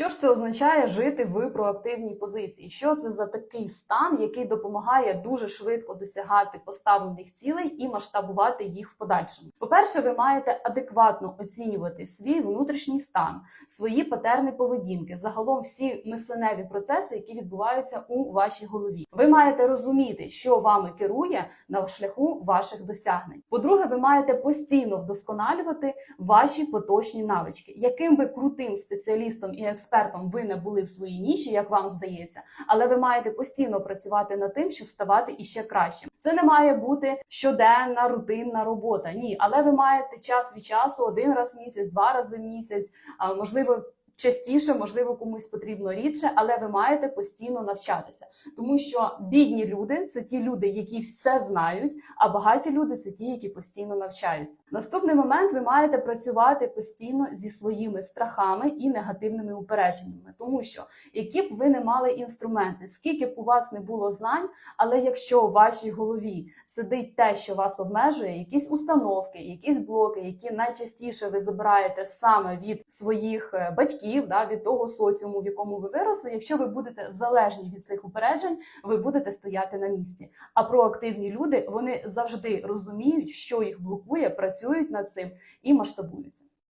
Що ж це означає жити в проактивній позиції? Що це за такий стан, який допомагає дуже швидко досягати поставлених цілей і масштабувати їх в подальшому? По-перше, ви маєте адекватно оцінювати свій внутрішній стан, свої патерни поведінки, загалом всі мисленеві процеси, які відбуваються у вашій голові. Ви маєте розуміти, що вами керує на шляху ваших досягнень. По-друге, ви маєте постійно вдосконалювати ваші поточні навички, яким би крутим спеціалістом і експертом ви не були в своїй ніші, як вам здається, але ви маєте постійно працювати над тим, щоб ставати іще кращим. Це не має бути щоденна рутинна робота. Ні, але ви маєте час від часу, один раз в місяць, два рази в місяць, можливо. Частіше, можливо, комусь потрібно рідше, але ви маєте постійно навчатися, тому що бідні люди це ті люди, які все знають, а багаті люди це ті, які постійно навчаються. Наступний момент ви маєте працювати постійно зі своїми страхами і негативними упередженнями, тому що які б ви не мали інструменти, скільки б у вас не було знань, але якщо в вашій голові сидить те, що вас обмежує, якісь установки, якісь блоки, які найчастіше ви забираєте саме від своїх е, батьків, да, від того соціуму, в якому ви виросли. Якщо ви будете залежні від цих упереджень, ви будете стояти на місці. А проактивні люди вони завжди розуміють, що їх блокує, працюють над цим і масштабуються.